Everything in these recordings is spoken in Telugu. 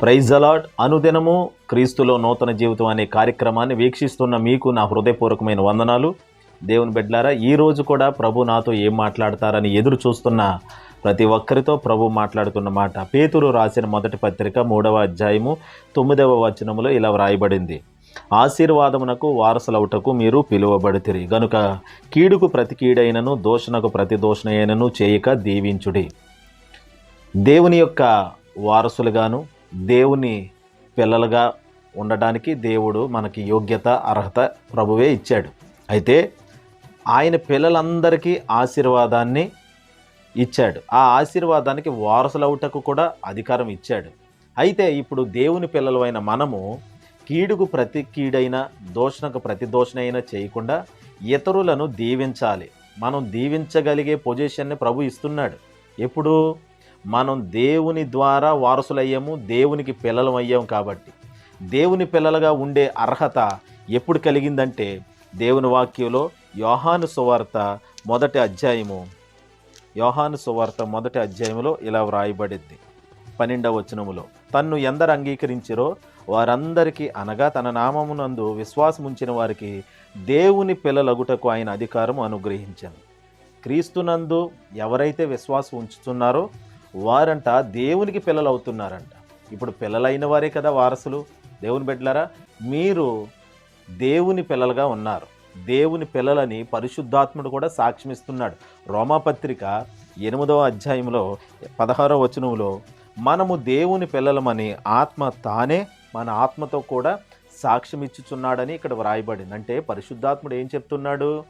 ప్రైజ్ అలాడ్ అనుదినము క్రీస్తులో నూతన జీవితం అనే కార్యక్రమాన్ని వీక్షిస్తున్న మీకు నా హృదయపూర్వకమైన వందనాలు. దేవుని బిడ్డలారా ఈ రోజు కూడా ప్రభు నాతో ఏం మాట్లాడతారని ఎదురు చూస్తున్న ప్రతి ఒక్కరితో ప్రభు మాట్లాడుతున్న మాట పేతురు రాసిన మొదటి పత్రిక మూడవ అధ్యాయము తొమ్మిదవ వచనములో ఇలా వ్రాయబడింది. ఆశీర్వాదమునకు వారసులవుటకు మీరు పిలువబడితిరి. గనుక కీడుకు ప్రతి కీడైనను దోషణకు ప్రతి దోషణైనను చేయక దీవించుడి. దేవుని యొక్క వారసులుగాను దేవుని పిల్లలుగా ఉండడానికి దేవుడు మనకి యోగ్యత అర్హత ప్రభువే ఇచ్చాడు. అయితే ఆయన పిల్లలందరికీ ఆశీర్వాదాన్ని ఇచ్చాడు. ఆ ఆశీర్వాదానికి వారసులవుటకు కూడా అధికారం ఇచ్చాడు. అయితే ఇప్పుడు దేవుని పిల్లలైన మనము కీడుకు ప్రతి కీడైన దోషణకు ప్రతి దోషణైనా చేయకుండా ఇతరులను దీవించాలి. మనం దీవించగలిగే పొజిషన్ని ప్రభు ఇస్తున్నాడు. ఎప్పుడు? మనం దేవుని ద్వారా వారసులయ్యాము దేవునికి పిల్లలం అయ్యాము కాబట్టి. దేవుని పిల్లలుగా ఉండే అర్హత ఎప్పుడు కలిగిందంటే దేవుని వాక్యంలో యోహాను సువార్త మొదటి అధ్యాయము. యోహాను సువార్త మొదటి అధ్యాయంలో ఇలా వ్రాయబడింది. పన్నెండవ వచనములో తన్ను ఎందరు అంగీకరించిరో వారందరికీ అనగా తన నామమునందు విశ్వాసముంచిన వారికి దేవుని పిల్లలగుటకు ఆయన అధికారం అనుగ్రహించాను. క్రీస్తునందు ఎవరైతే విశ్వాసం ఉంచుతున్నారో వారంట దేవునికి పిల్లలు అవుతున్నారంట ఇప్పుడు పిల్లలైన వారే కదా వారసులు. దేవుని బిడ్డలారా మీరు దేవుని పిల్లలుగా ఉన్నారు. దేవుని పిల్లలని పరిశుద్ధాత్ముడు కూడా సాక్ష్యమిస్తున్నాడు. రోమాపత్రిక ఎనిమిదవ అధ్యాయంలో పదహారవ వచనంలో మనము దేవుని పిల్లలమని ఆత్మ తానే మన ఆత్మతో కూడా సాక్ష్యం ఇచ్చుచున్నాడని ఇక్కడ వ్రాయబడింది. అంటే పరిశుద్ధాత్ముడు ఏం చెప్తున్నాడు?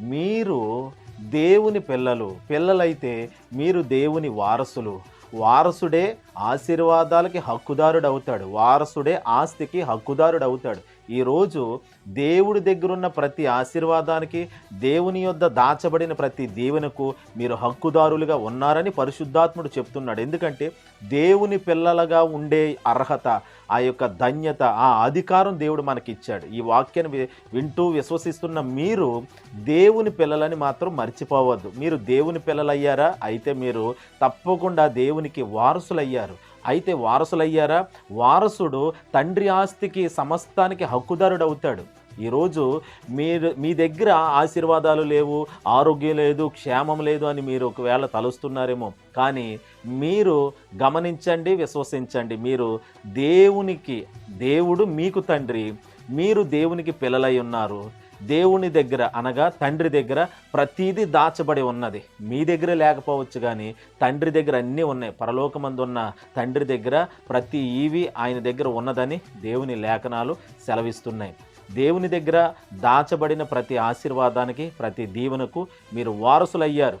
మీరు దేవుని పిల్లలు పిల్లలైతే మీరు దేవుని వారసులు. వారసుడే ఆశీర్వాదాలకి హక్కుదారుడు అవుతాడు వారసుడే ఆస్తికి హక్కుదారుడు అవుతాడు ఈరోజు దేవుడి దగ్గరున్న ప్రతి ఆశీర్వాదానికి దేవుని యొద్ద దాచబడిన ప్రతి దీవెనకు మీరు హక్కుదారులుగా ఉన్నారని పరిశుద్ధాత్ముడు చెప్తున్నాడు. ఎందుకంటే దేవుని పిల్లలుగా ఉండే అర్హత ఆ యొక్క ధన్యత ఆ అధికారం దేవుడు మనకి ఇచ్చాడు ఈ వాక్యాన్ని వింటూ విశ్వసిస్తున్న మీరు దేవుని పిల్లలని మాత్రం మర్చిపోవద్దు. మీరు దేవుని పిల్లలయ్యారా? అయితే మీరు తప్పకుండా దేవునికి వారసులయ్యారు. అయితే వారసులయ్యారా? వారసుడు తండ్రి ఆస్తికి సమస్తానికి హక్కుదారుడు అవుతాడు ఈరోజు మీరు మీ దగ్గర ఆశీర్వాదాలు లేవు ఆరోగ్యం లేదు క్షేమం లేదు అని మీరు ఒకవేళ తలుస్తున్నారేమో. కానీ మీరు గమనించండి విశ్వసించండి. మీరు దేవునికి దేవుడు మీకు తండ్రి మీరు దేవునికి పిల్లలై ఉన్నారు. దేవుని దగ్గర అనగా తండ్రి దగ్గర ప్రతీది దాచబడి ఉన్నది. మీ దగ్గర లేకపోవచ్చు కానీ తండ్రి దగ్గర అన్నీ ఉన్నాయి. పరలోకమందు ఉన్న తండ్రి దగ్గర ప్రతి ఈవి ఆయన దగ్గర ఉన్నదని దేవుని లేఖనాలు సెలవిస్తున్నాయి. దేవుని దగ్గర దాచబడిన ప్రతి ఆశీర్వాదానికి ప్రతి దీవెనకు మీరు వారసులయ్యారు.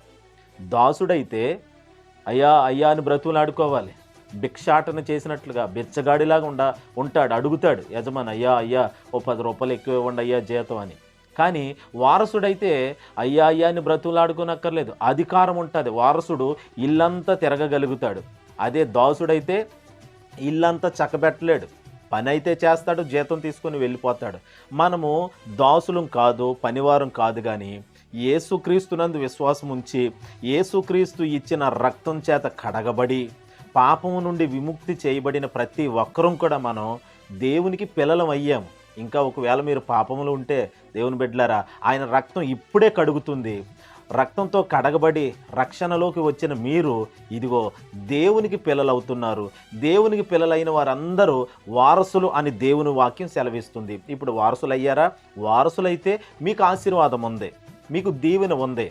దాసుడైతే అయ్యా అయ్యా అని బ్రతువులాడుకోవాలి భిక్షాటన చేసినట్లుగా బిచ్చగాడిలాగా ఉండ ఉంటాడు అడుగుతాడు యజమాని అయ్యా అయ్యా ఓ పది రూపాయలు ఎక్కువ ఇవ్వండి అయ్యా జీతం అని. కానీ వారసుడైతే అయ్యా అయ్యా అని బ్రతువులాడుకోనక్కర్లేదు అధికారం ఉంటుంది. వారసుడు ఇల్లంతా తిరగగలుగుతాడు. అదే దాసుడైతే ఇల్లంతా చక్కబెట్టలేడు. పని అయితే చేస్తాడు జీతం తీసుకొని వెళ్ళిపోతాడు. మనము దాసులం కాదు పనివారం కాదు కానీ ఏసుక్రీస్తునందు విశ్వాసం ఉంచి ఏసుక్రీస్తు ఇచ్చిన రక్తం చేత కడగబడి పాపము నుండి విముక్తి చేయబడిన ప్రతి ఒక్కరం కూడా మనం దేవునికి పిల్లలం అయ్యాము. ఇంకా ఒకవేళ మీరు పాపములు ఉంటే దేవుని బిడ్డలారా ఆయన రక్తం ఇప్పుడే కడుగుతుంది. రక్తంతో కడగబడి రక్షణలోకి వచ్చిన మీరు ఇదిగో దేవునికి పిల్లలవుతున్నారు. దేవునికి పిల్లలైన వారందరూ వారసులు అని దేవుని వాక్యం సెలవిస్తుంది. ఇప్పుడు వారసులయ్యారా? వారసులైతే మీకు ఆశీర్వాదం ఉంది. మీకు దీవెన ఉంది.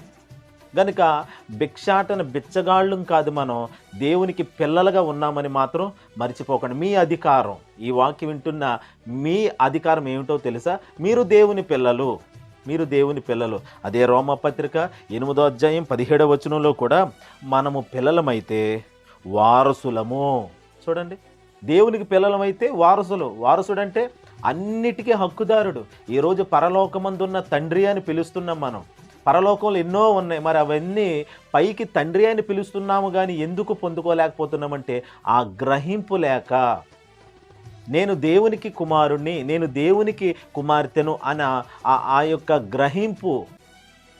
గనుక భిక్షాటన బిచ్చగాళ్ళం కాదు మనం దేవునికి పిల్లలుగా ఉన్నామని మాత్రం మర్చిపోకండి. మీ అధికారం ఈ వాక్యం వింటున్న మీ అధికారం ఏమిటో తెలుసా? మీరు దేవుని పిల్లలు మీరు దేవుని పిల్లలు. అదే రోమపత్రిక ఎనిమిదో అధ్యాయం పదిహేడవ వచనంలో కూడా మనము పిల్లలమైతే వారసులము. చూడండి దేవునికి పిల్లలమైతే వారసులు. వారసుడంటే అన్నిటికీ హక్కుదారుడు. ఈరోజు పరలోకమందున్న తండ్రి అని పిలుస్తున్నాం మనం. పరలోకంలో ఎన్నో ఉన్నాయి. మరి అవన్నీ పైకి తండ్రి అని పిలుస్తున్నాము కానీ ఎందుకు పొందుకోలేకపోతున్నామంటే ఆ గ్రహింపు లేక నేను దేవునికి కుమారుణ్ణి నేను దేవునికి కుమార్తెను అన్న ఆ- ఆ యొక్క గ్రహింపు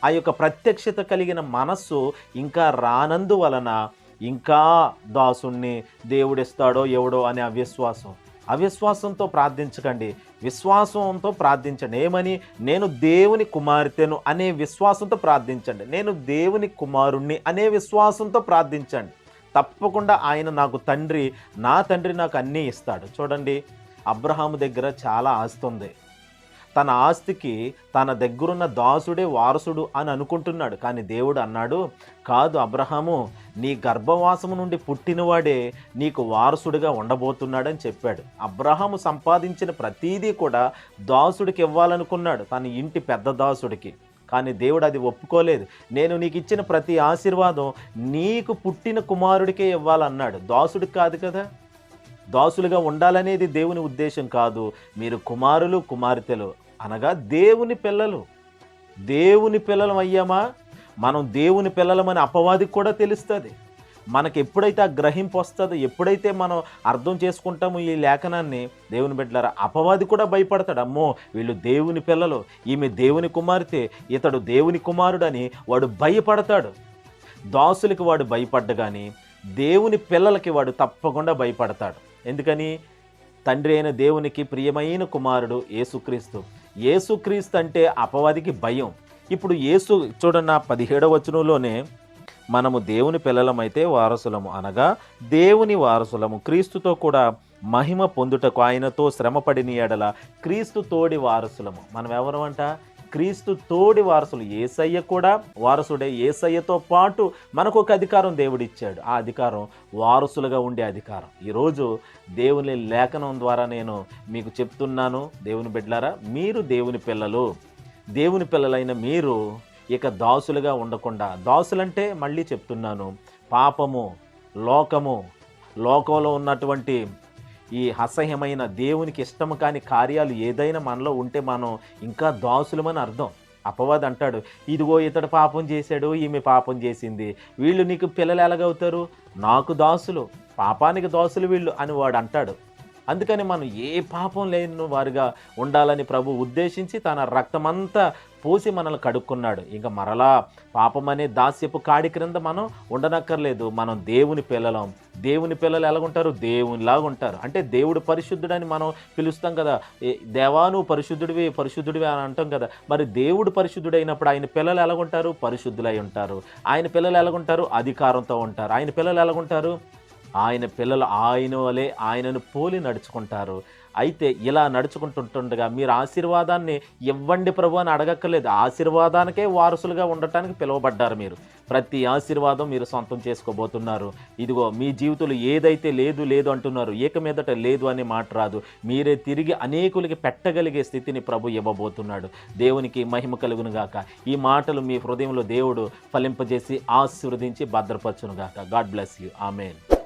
ఆ యొక్క ప్రత్యక్షత కలిగిన మనస్సు ఇంకా రానందువలన ఇంకా దాసుణ్ణి దేవుడిస్తాడో ఎవడో అనే అవిశ్వాసం. అవిశ్వాసంతో ప్రార్థించకండి. విశ్వాసంతో ప్రార్థించండి. ఏమని? నేను దేవుని కుమార్తెను అనే విశ్వాసంతో ప్రార్థించండి. నేను దేవుని కుమారుణ్ణి అనే విశ్వాసంతో ప్రార్థించండి. తప్పకుండా ఆయన నాకు తండ్రి నా తండ్రి నాకు అన్నీ ఇస్తాడు. చూడండి అబ్రహాము దగ్గర చాలా ఆస్తుంది తన ఆస్తికి తన దగ్గరున్న దాసుడే వారసుడు అని అనుకుంటున్నాడు. కానీ దేవుడు అన్నాడు కాదు అబ్రహాము నీ గర్భవాసము నుండి పుట్టినవాడే నీకు వారసుడిగా ఉండబోతున్నాడని చెప్పాడు. అబ్రహాము సంపాదించిన ప్రతీదీ కూడా దాసుడికి ఇవ్వాలనుకున్నాడు తన ఇంటి పెద్ద దాసుడికి. కానీ దేవుడు అది ఒప్పుకోలేదు. నేను నీకు ఇచ్చిన ప్రతి ఆశీర్వాదం నీకు పుట్టిన కుమారుడికే ఇవ్వాలన్నాడు. దాసుడికి కాదు కదా. దాసులుగా ఉండాలనేది దేవుని ఉద్దేశం కాదు. మీరు కుమారులు కుమార్తెలు. అనగా దేవుని పిల్లలు. దేవుని పిల్లలం అయ్యామా? మనం దేవుని పిల్లలమని అపవాదికి కూడా తెలుస్తుంది. మనకి ఎప్పుడైతే ఆ గ్రహింపు వస్తుందో ఎప్పుడైతే మనం అర్థం చేసుకుంటామో ఈ లేఖనాన్ని దేవుని బిడ్డలారా అపవాది కూడా భయపడతాడు. అమ్మో వీళ్ళు దేవుని పిల్లలు. ఈమె దేవుని కుమార్తె. ఇతడు దేవుని కుమారుడని వాడు భయపడతాడు. దాసులకి వాడు భయపడ్డ కానీ దేవుని పిల్లలకి వాడు తప్పకుండా భయపడతాడు. ఎందుకని? తండ్రి అయిన దేవునికి ప్రియమైన కుమారుడు యేసుక్రీస్తు. ఏసుక్రీస్తు అంటే అపవాదికి భయం. ఇప్పుడు ఏసు చూడన్న పదిహేడవ వచనంలోనే మనము దేవుని పిల్లలమైతే వారసులము అనగా దేవుని వారసులము క్రీస్తుతో కూడా మహిమ పొందుటకు ఆయనతో శ్రమపడిన ఎడల క్రీస్తు తోడి వారసులము. మనం ఎవరు అంట క్రీస్తు తోడి వారసులు ఏసయ్య కూడా వారసుడే. ఏసయ్యతో పాటు మనకు ఒక అధికారం దేవుడిచ్చాడు. ఆ అధికారం వారసులుగా ఉండే అధికారం. ఈరోజు దేవుని లేఖనం ద్వారా నేను మీకు చెప్తున్నాను. దేవుని బిడ్డలారా మీరు దేవుని పిల్లలు. దేవుని పిల్లలైన మీరు ఇక దాసులుగా ఉండకుండా దాసులంటే మళ్ళీ చెప్తున్నాను. పాపము లోకము లోకంలో ఉన్నటువంటి ఈ అసహ్యమైన దేవునికి ఇష్టము కాని కార్యాలు ఏదైనా మనలో ఉంటే మనం ఇంకా దాసులమని అర్థం. అపవాది అంటాడు ఇదిగో ఇతడు పాపం చేశాడు ఈమె పాపం చేసింది. వీళ్ళు నీకు పిల్లలు ఎలాగవుతారు? నాకు దాసులు పాపానికి దాసులు వీళ్ళు అని వాడు అంటాడు. అందుకని మనం ఏ పాపం లేని వారిగా ఉండాలని ప్రభు ఉద్దేశించి తన రక్తమంతా పోసి మనల్ని కడుక్కున్నాడు. ఇంకా మరలా పాపం అనే దాస్యపు కాడి క్రింద మనం ఉండనక్కర్లేదు. మనం దేవుని పిల్లలం. దేవుని పిల్లలు ఎలాగుంటారు? దేవునిలాగా ఉంటారు. అంటే దేవుడు పరిశుద్ధుడని మనం పిలుస్తాం కదా. ఏ పరిశుద్ధుడివి పరిశుద్ధుడివి అని అంటాం కదా. మరి దేవుడు పరిశుద్ధుడైనప్పుడు ఆయన పిల్లలు ఎలాగుంటారు? పరిశుద్ధులై ఉంటారు. ఆయన పిల్లలు ఎలాగుంటారు? అధికారంతో ఉంటారు. ఆయన పిల్లలు ఎలాగుంటారు? ఆయన పిల్లలు ఆయన వలె ఆయనను పోలి నడుచుకుంటారు. అయితే ఇలా నడుచుకుంటుంటుండగా మీరు ఆశీర్వాదాన్ని ఇవ్వండి ప్రభు అని అడగక్కర్లేదు. ఆశీర్వాదానికే వారసులుగా ఉండటానికి పిలువబడ్డారు మీరు. ప్రతి ఆశీర్వాదం మీరు సొంతం చేసుకోబోతున్నారు. ఇదిగో మీ జీవితంలో ఏదైతే లేదు లేదు అంటున్నారు ఏక మీదట లేదు అనే మాట రాదు. మీరే తిరిగి అనేకులకి పెట్టగలిగే స్థితిని ప్రభు ఇవ్వబోతున్నాడు. దేవునికి మహిమ కలుగునుగాక. ఈ మాటలు మీ హృదయంలో దేవుడు ఫలింపజేసి ఆశీర్వదించి భద్రపరచునుగాక. God bless you. ఆమెన్.